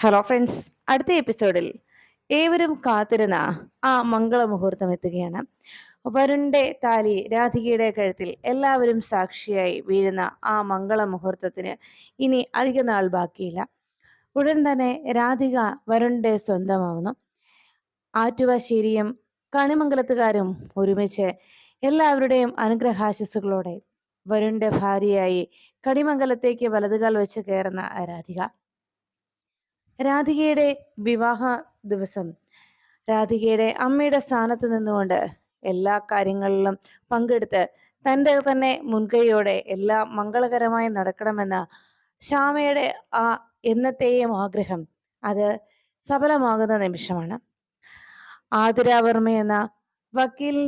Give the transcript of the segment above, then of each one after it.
Hello friends അടുത്ത എപ്പിസോഡിൽ ഏവരും കാത്തിരുന്ന ആ മംഗള മുഹൂർത്തം എത്തുകയാണ്. വരുണിന്റെ താലി രാധികയുടെ കഴുത്തിൽ എല്ലാവരും സാക്ഷിയായി വീഴുന്ന ആ മംഗള മുഹൂർത്തത്തിന് ഇനി അധിക നാൾ ബാക്കിയില്ല. ഉടൻ തന്നെ രാധിക വരുണിന്റെ സ്വന്തമാവുന്നു. ആറ്റുവാശ്ശേരിയും കണിമംഗലത്തുകാരും ഒരുമിച്ച് എല്ലാവരുടെയും അനുഗ്രഹാശിസുകളോടെ വരുണ്ടെ ഭാര്യയായി കണിമംഗലത്തേക്ക് വലതുകാൽ വെച്ച് കയറുന്ന രാധിക. രാധികയുടെ വിവാഹ ദിവസം. രാധികയുടെ അമ്മയുടെ സ്ഥാനത്ത് നിന്നുകൊണ്ട് എല്ലാ കാര്യങ്ങളിലും പങ്കെടുത്ത് തന്റെ തന്നെ മുൻകൈയോടെ എല്ലാം മംഗളകരമായി നടക്കണമെന്ന ശ്യാമയുടെ ആ എന്നത്തെയും ആഗ്രഹം അത് സഫലമാകുന്ന നിമിഷമാണ്. ആതിരാവർമ്മ എന്ന വക്കീൽ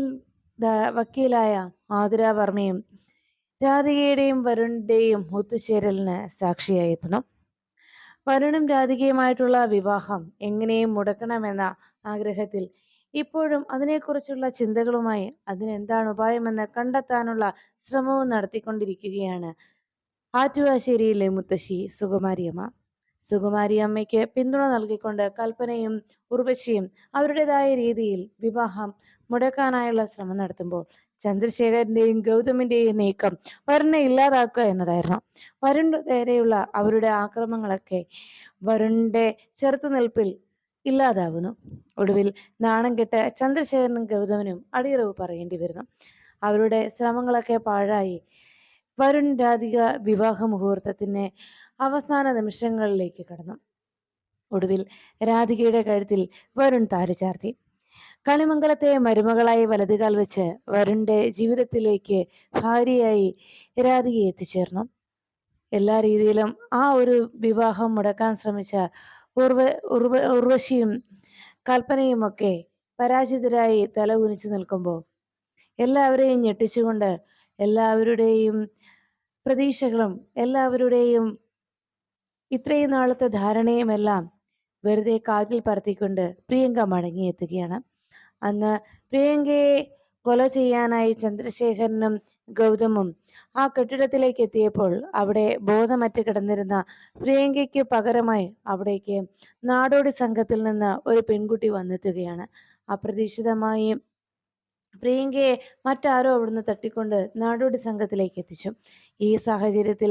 വക്കീലായ ആതിരാവർമ്മയും രാധികയുടെയും വരുണിന്റെയും ഒത്തുചേരലിന് സാക്ഷിയായി വരുണും രാധികയുമായിട്ടുള്ള വിവാഹം എങ്ങനെയും മുടക്കണമെന്ന ആഗ്രഹത്തിൽ ഇപ്പോഴും അതിനെക്കുറിച്ചുള്ള ചിന്തകളുമായി അതിനെന്താണ് ഉപായമെന്ന് കണ്ടെത്താനുള്ള ശ്രമവും നടത്തിക്കൊണ്ടിരിക്കുകയാണ്. ആറ്റുവാശ്ശേരിയിലെ മുത്തശ്ശി സുകുമാരിയമ്മ. സുകുമാരിയമ്മയ്ക്ക് പിന്തുണ നൽകിക്കൊണ്ട് കൽപ്പനയും ഉർവശിയും അവരുടേതായ രീതിയിൽ വിവാഹം മുടക്കാനായുള്ള ശ്രമം നടത്തുമ്പോൾ ചന്ദ്രശേഖരന്റെയും ഗൗതമിന്റെയും നീക്കം വരുണെ ഇല്ലാതാക്കുക എന്നതായിരുന്നു. വരുൺ നേരെയുള്ള അവരുടെ ആക്രമങ്ങളൊക്കെ വരുണിന്റെ ചെറുത്തുനിൽപ്പിൽ ഇല്ലാതാവുന്നു. ഒടുവിൽ നാണം കെട്ട ചന്ദ്രശേഖരനും ഗൗതമനും അടിയറവ് പറയേണ്ടി വരുന്നു. അവരുടെ ശ്രമങ്ങളൊക്കെ പാഴായി. വരുൺ രാധിക വിവാഹ മുഹൂർത്തത്തിന് അവസാന നിമിഷങ്ങളിലേക്ക് കടന്നു. ഒടുവിൽ രാധികയുടെ കഴുത്തിൽ വരുൺ താരി ചാർത്തി. കണിമംഗലത്തെ മരുമകളായി വലതുകാൽ വെച്ച് വരുണിന്റെ ജീവിതത്തിലേക്ക് ഭാര്യയായി രാധിക എത്തിച്ചേർന്നു. എല്ലാ രീതിയിലും ആ ഒരു വിവാഹം മുടക്കാൻ ശ്രമിച്ച ഉർവ ഉർവ ഉർവശിയും കൽപ്പനയും ഒക്കെ പരാജിതരായി തല കുനിച്ചു നിൽക്കുമ്പോൾ എല്ലാവരെയും ഞെട്ടിച്ചുകൊണ്ട് എല്ലാവരുടെയും പ്രതീക്ഷകളും എല്ലാവരുടെയും ഇത്രയും നാളത്തെ ധാരണയുമെല്ലാം വെറുതെ കാറ്റിൽ പറത്തിക്കൊണ്ട് പ്രിയങ്ക മടങ്ങിയെത്തുകയാണ്. അന്ന് പ്രിയങ്കയെ കൊല ചെയ്യാനായി ചന്ദ്രശേഖരനും ഗൗതമും ആ കെട്ടിടത്തിലേക്ക് എത്തിയപ്പോൾ അവിടെ ബോധമറ്റ് കിടന്നിരുന്ന പ്രിയങ്കയ്ക്ക് പകരമായി അവിടേക്ക് നാടോടി സംഘത്തിൽ നിന്ന് ഒരു പെൺകുട്ടി വന്നെത്തുകയാണ്. അപ്രതീക്ഷിതമായി പ്രിയങ്കയെ മറ്റാരോ അവിടുന്ന് തട്ടിക്കൊണ്ട് നാടോടി സംഘത്തിലേക്ക് എത്തിച്ചു. ഈ സാഹചര്യത്തിൽ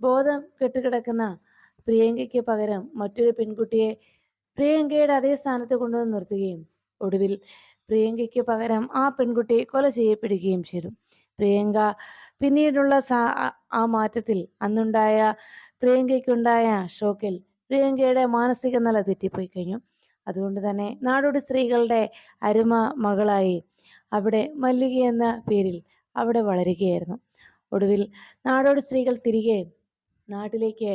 ബോധം കെട്ടുകിടക്കുന്ന പ്രിയങ്കയ്ക്ക് പകരം മറ്റൊരു പെൺകുട്ടിയെ പ്രിയങ്കയുടെ അതേ സ്ഥാനത്ത് കൊണ്ടുവന്ന് നിർത്തുകയും ഒടുവിൽ പ്രിയങ്കയ്ക്ക് പകരം ആ പെൺകുട്ടി കൊല ചെയ്യപ്പെടുകയും ചെയ്തു. പ്രിയങ്ക പിന്നീടുള്ള ആ മാറ്റത്തിൽ അന്നുണ്ടായ പ്രിയങ്കയ്ക്കുണ്ടായ ഷോക്കിൽ പ്രിയങ്കയുടെ മാനസിക നില തെറ്റിപ്പോയി കഴിഞ്ഞു. അതുകൊണ്ട് തന്നെ നാടോടി സ്ത്രീകളുടെ അരുമ മകളായി അവിടെ മല്ലിക എന്ന പേരിൽ അവിടെ വളരുകയായിരുന്നു. ഒടുവിൽ നാടോടി സ്ത്രീകൾ തിരികെ നാട്ടിലേക്ക്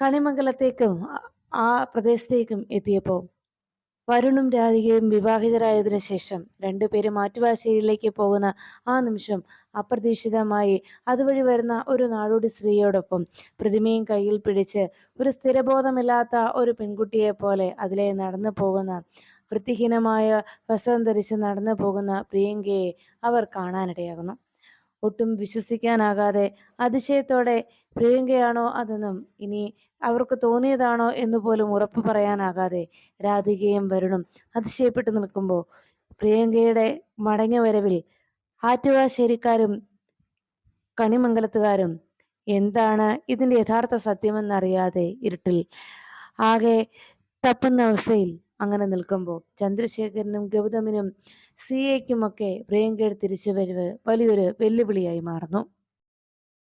കണിമംഗലത്തേക്കും ആ പ്രദേശത്തേക്കും എത്തിയപ്പോൾ വരുണും രാധികയും വിവാഹിതരായതിനു ശേഷം രണ്ടുപേരും ആറ്റുവാശ്ശേരിയിലേക്ക് പോകുന്ന ആ നിമിഷം അപ്രതീക്ഷിതമായി അതുവഴി വരുന്ന ഒരു നാടോടി സ്ത്രീയോടൊപ്പം പ്രതിമയും കയ്യിൽ പിടിച്ച് ഒരു സ്ഥിരബോധമില്ലാത്ത ഒരു പെൺകുട്ടിയെ പോലെ അതിലെ നടന്നു പോകുന്ന വൃത്തിഹീനമായ വസ്ത്രം ധരിച്ച് നടന്നു പോകുന്ന പ്രിയങ്കയെ അവർ കാണാനിടയാകുന്നു. ഒട്ടും വിശ്വസിക്കാനാകാതെ അതിശയത്തോടെ പ്രിയങ്കയാണോ അതെന്നും ഇനി അവർക്ക് തോന്നിയതാണോ എന്ന് പോലും ഉറപ്പു പറയാനാകാതെ രാധികയും വരുണും അതിശയപ്പെട്ടു നിൽക്കുമ്പോൾ പ്രിയങ്കയുടെ വരവിൽ ആറ്റുവാശ്ശേരിക്കാരും കണിമംഗലത്തുകാരും എന്താണ് ഇതിന്റെ യഥാർത്ഥ സത്യമെന്നറിയാതെ ഇരുട്ടിൽ ആകെ തപ്പുന്ന അവസ്ഥയിൽ അങ്ങനെ നിൽക്കുമ്പോൾ ചന്ദ്രശേഖരനും ഗൗതമിനും സി എക്കുമൊക്കെ പ്രിയങ്കയുടെ തിരിച്ചുവരവ് വലിയൊരു വെല്ലുവിളിയായി മാറുന്നു.